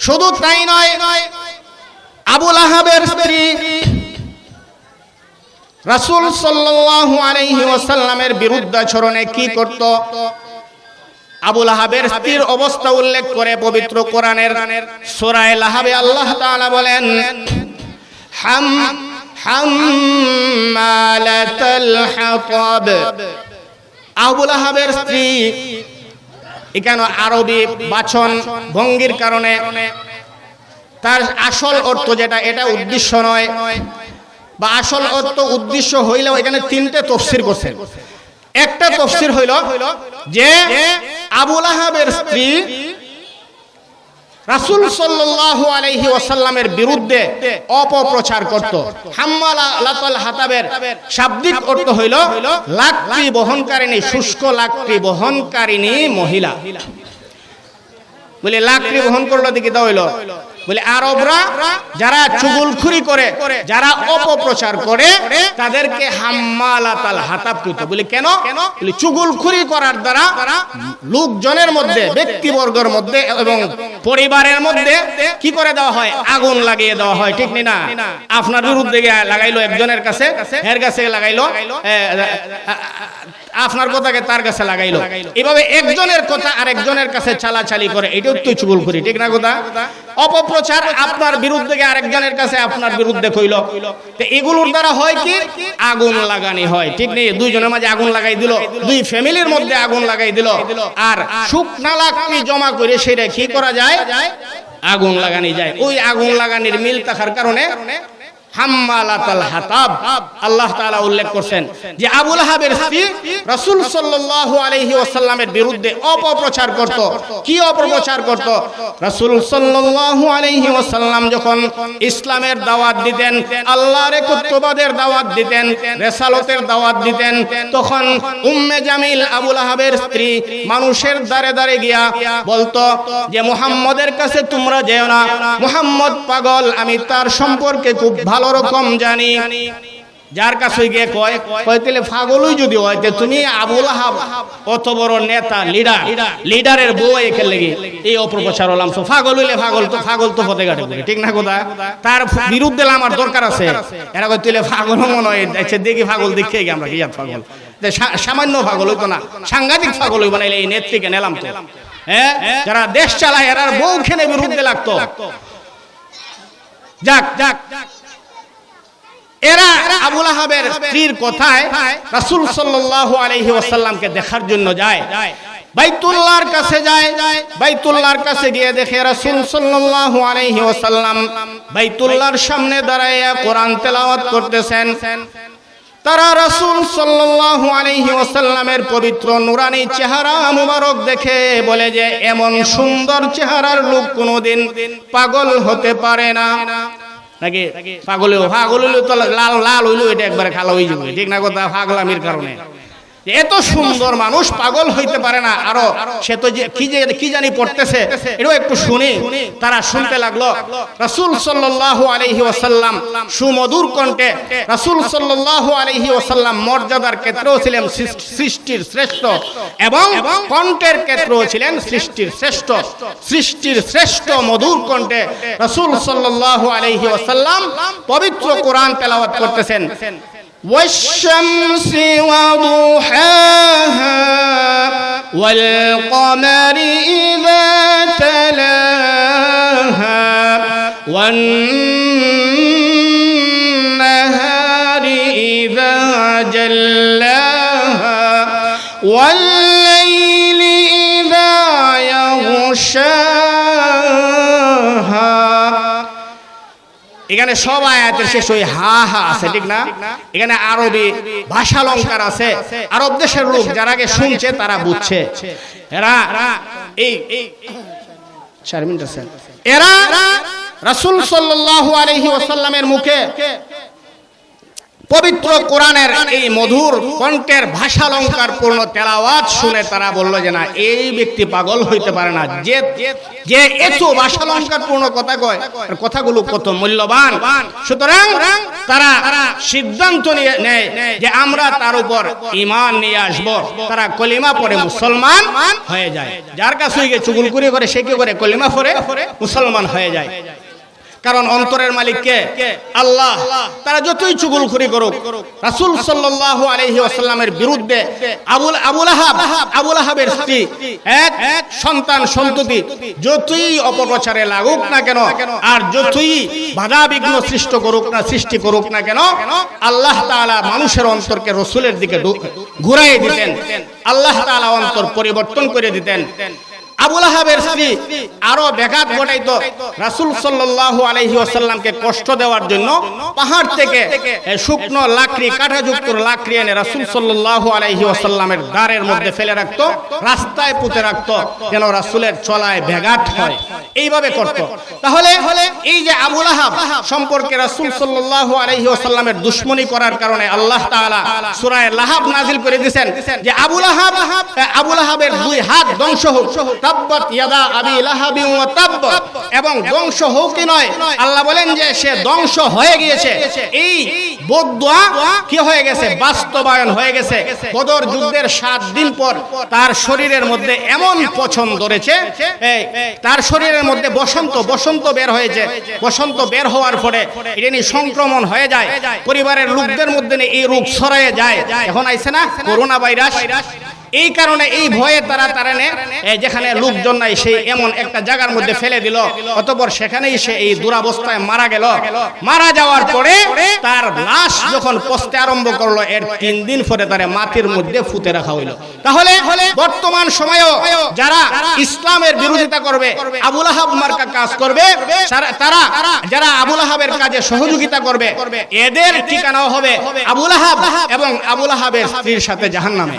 শুধু তাই নয়, আবুল আহাবের স্ত্রী রাসূল সাল্লাল্লাহু আলাইহি ওয়াসাল্লামের বিরুদ্ধাচরণে কি করত? আবুল আহাবের স্ত্রীর অবস্থা উল্লেখ করে পবিত্র কোরআনের সূরায়ে লাহাবে আল্লাহ বলেন, হাম আবুল আহাবের স্ত্রী এখানে আরবি বাচন ভঙ্গির কারণে তার আসল অর্থ যেটা, এটা উদ্দেশ্য নয়। বা আসল অর্থ উদ্দেশ্য হইলেও এখানে তিনটে তফসির করছেন একটা তফসির হইল যে আবুল আহাবের স্ত্রী রাসূল সাল্লাহ আলহি ওয়াসাল্লামের বিরুদ্ধে অপপ্রচার করত। হাম্মালা হাতাবের শাব্দিক অর্থ হইল লাকড়ি বহনকারিনী শুষ্ক লাকড়ি বহনকারিনী মহিলা। বলে, লাকড়ি বহন করল দিকে দাও হইল বলে আরবরা যারা চুগুলখুরি করে, যারা অপপ্রচার করে, তাদেরকে হাম্মালাতাল হাতাব কইতো বলে কেন? বলে চুগুলখুরি করার দ্বারা লোকজনের মধ্যে, ব্যক্তিবর্গের মধ্যে এবং পরিবারের মধ্যে কি করে দেওয়া হয়? আগুন লাগিয়ে দেওয়া হয়, ঠিক নি? না আপনার বিরুদ্ধে লাগাইলো একজনের কাছে এর কাছে লাগাইলো আপনার কথাকে তার কাছে লাগাইলো। এভাবে একজনের কথা আর একজনের কাছে চালাচালি করে, এটাও তো চুগুল করি, ঠিক না কথা? অপপ্রচার আপনার বিরুদ্ধে আরেকজনের কাছে আপনার বিরুদ্ধে কইল। তো এগুলোর দ্বারা হয় কি? আগুন লাগানি হয়, ঠিক নেই? দুইজনের মাঝে আগুন লাগাই দিল, দুই ফ্যামিলির মধ্যে আগুন লাগাই দিল। আর শুকনা লাকড়ি জমা করে সেটা কি করা যায়? আগুন লাগানি যায়। ওই আগুন লাগানির মিল থাকার কারণে যখন ইসলামের দাওয়াত দিতেন, আল্লাহর দাওয়াত দিতেন, রেসালতের দাওয়াত দিতেন, তখন উম্মে জামিল আহাবের স্ত্রী মানুষের দ্বারে দ্বারে গিয়া বলতো যে, মুহাম্মদের কাছে তোমরা যেও না। মুহাম্মদ পাগল, আমি তার সম্পর্কে খুব ভালো রকম জানি। যার কাছে গিয়ে কয় কয়, তাহলে পাগলই যদি হয় তুমি আবুল আহাব অত বড় নেতা লিডার লিডারের বউ একে লেগে। এই অপপ্রচার হলাম। তো পাগল হইলে পাগল, তো পাগল তো পথে ঘাটে ঠিক না কথা তার বিরুদ্ধে আমার দরকার আছে। এরা কয় তুইলে পাগল মনে হয় দেখি পাগল দেখে আমরা কি সা- সামান্য পাগল হইতো না, সাংঘাতিক পাগল হইব, নাইলে এই নেত্রীকে নিলাম তো। হ্যাঁ যারা দেশ চালায় এরা বউ খেনে বিরুদ্ধে লাগতো। যাক যাক। এরা আবুল আহাবের স্ত্রীর কথায় রাসূল সাল্লাল্লাহু আলাইহি ওয়াসাল্লামকে দেখার জন্য যায়। বাইতুল্লাহর কাছে যায়। বাইতুল্লাহর কাছে গিয়ে দেখে রাসূল সাল্লাল্লাহু আলাইহি ওয়াসাল্লাম বাইতুল্লাহর সামনে দাঁড়ায় কোরআন তেলাওয়াত করতেছেন। তারা রাসূল সাল্লাল্লাহু আলাইহি ওয়াসাল্লামের পবিত্র নুরানি চেহারা মুবারক দেখে বলে যে, এমন সুন্দর চেহারার লোক কোনোদিন পাগল হতে পারে না। নাকি পাগলেও? পাগল হইল তো লাল লাল হইল এটা একবারে খালা হয়ে যাবে। ঠিক না কথা? পাগলামির কারণে। এত সুন্দর মানুষ পাগল হইতে পারে না। আরও সে তো কি যে কি জানি পড়তেছে। এটাও একটু শুনি। তারা শুনতে লাগল। রাসূল সাল্লাল্লাহু আলাইহি ওয়াসাল্লাম সুমধুর কণ্ঠে রাসূল সাল্লাল্লাহু আলাইহি ওয়াসাল্লাম মর্যাদার ক্ষেত্রেও ছিলেন সৃষ্টির শ্রেষ্ঠ এবং কণ্ঠের ক্ষেত্রেও ছিলেন সৃষ্টির শ্রেষ্ঠ। সৃষ্টির শ্রেষ্ঠ মধুর কণ্ঠে রাসূল সাল্লাল্লাহু আলাইহি ওয়াসাল্লাম পবিত্র কোরআন তেলাওয়াত করতেছেন। والشمس وضحاها والقمر إذا تلاها والنهار إذا جلاها والليل إذا يغشاها এখানে সব আয়াতের শেষ ওই হা হা আছে, ঠিক না? এখানে আরবি ভাষা অলঙ্কার আছে। আরব দেশের লোক যারা আগে শুনছে, তারা বুঝছে। এরা এই চার মিনিট আছে। এরা রাসূল সাল্লাল্লাহু আলাইহি ওয়াসাল্লামের মুখে পবিত্র কোরআনের এই মধুর কণ্ঠের ভাষালঙ্কার পূর্ণ তেলাওয়াত শুনে তারা বলল যে না, এই ব্যক্তি পাগল হইতে পারে না। যে যে এত ভাষালঙ্কার পূর্ণ কথা কয় কথাগুলো কত মূল্যবান। সুতরাং তারা সিদ্ধান্ত নিয়ে নেয় যে আমরা তার উপর ইমান নিয়ে আসব। তারা কলিমা পরে মুসলমান হয়ে যায়। যার কাছে চুগুলকুরি করে, সে কি করে? কলিমা পরে মুসলমান হয়ে যায়। কারণ অন্তরের মালিককে আল্লাহ। তারা যতই চুগুলখুরি করুক রাসূল সাল্লাল্লাহু আলাইহি ওয়াসাল্লামের বিরুদ্ধে আবুল আবুল আহাব আবুল আহাবের স্ত্রী এক এক সন্তান সন্ততি যতই অপপ্রচারে লাগুক না কেন আর যতই বাধা বিঘ্ন সৃষ্টি করুক না সৃষ্টি করুক না কেন আল্লাহ তাআলা মানুষের অন্তরকে রসুলের দিকে ঘুরাইয়ে দিতেন। আল্লাহ তাআলা অন্তর পরিবর্তন করে দিতেন। আবুল আহাবের স্ত্রী আরও ব্যাঘাত ঘটাইতো। রাসূল কষ্ট দেওয়ার জন্য পাহাড় থেকে শুকনো লাকড়ি লাকড়ি এনে রাসূল মধ্যে ফেলে রাখতো, রাস্তায় পুঁতে রাখতো রাসূলের চলায় ব্যাঘাত হয়। এইভাবে করত। তাহলে এই যে আবুল আহাব সম্পর্কে রাসূল সাল্লাল্লাহু আলাইহি ওয়াসাল্লামের দুশমনি করার কারণে আল্লাহ তাআলা সূরা লাহাব নাজিল করে দিয়েছেন যে আবুল আহাব, আবুল আহাবের দুই হাত ধ্বংস হোক। তাব্বাত ইয়াদা আবি লাহাবি ওয়া তাব্ব এবং ধ্বংস হোক কি নয় আল্লাহ বলেন যে সে ধ্বংস হয়ে গিয়েছে। এই বদুয়া কি হয়ে গেছে? বাস্তবায়ন হয়ে গেছে। বদর যুদ্ধের সাত দিন পর তার শরীরের মধ্যে এমন পছন ধরেছে এই, তার শরীরের মধ্যে বসন্ত বসন্ত বের হয়েছে। বসন্ত বের হওয়ার পরে এটা সংক্রমণ হয়ে যায় পরিবারের লোকদের মধ্যে এই রোগ ছড়ায় যায়। এখন আইছে না? Corona virus. এই কারণে, এই ভয়ে তারা তারা যেখানে লোকজন নাই, সেই এমন একটা জায়গার মধ্যে ফেলে দিল। অতপর সেখানেই সে এই দুরাবস্থায় মারা গেল। মারা যাওয়ার পরে তার লাশ যখন পচতে আরম্ভ করল, এর তিন দিন পরে তার মাটির মধ্যে ফুতে রাখা হইল। তাহলে বর্তমান সময়েও যারা ইসলামের বিরোধিতা করবে, আবুল আহাব মার্কা কাজ করবে তারা যারা আবুল আহাবের কাজে সহযোগিতা করবে, এদের ঠিকানাও হবে আবুল আহাব এবং আবুল আহাবের স্ত্রীর সাথে জাহান্নামে।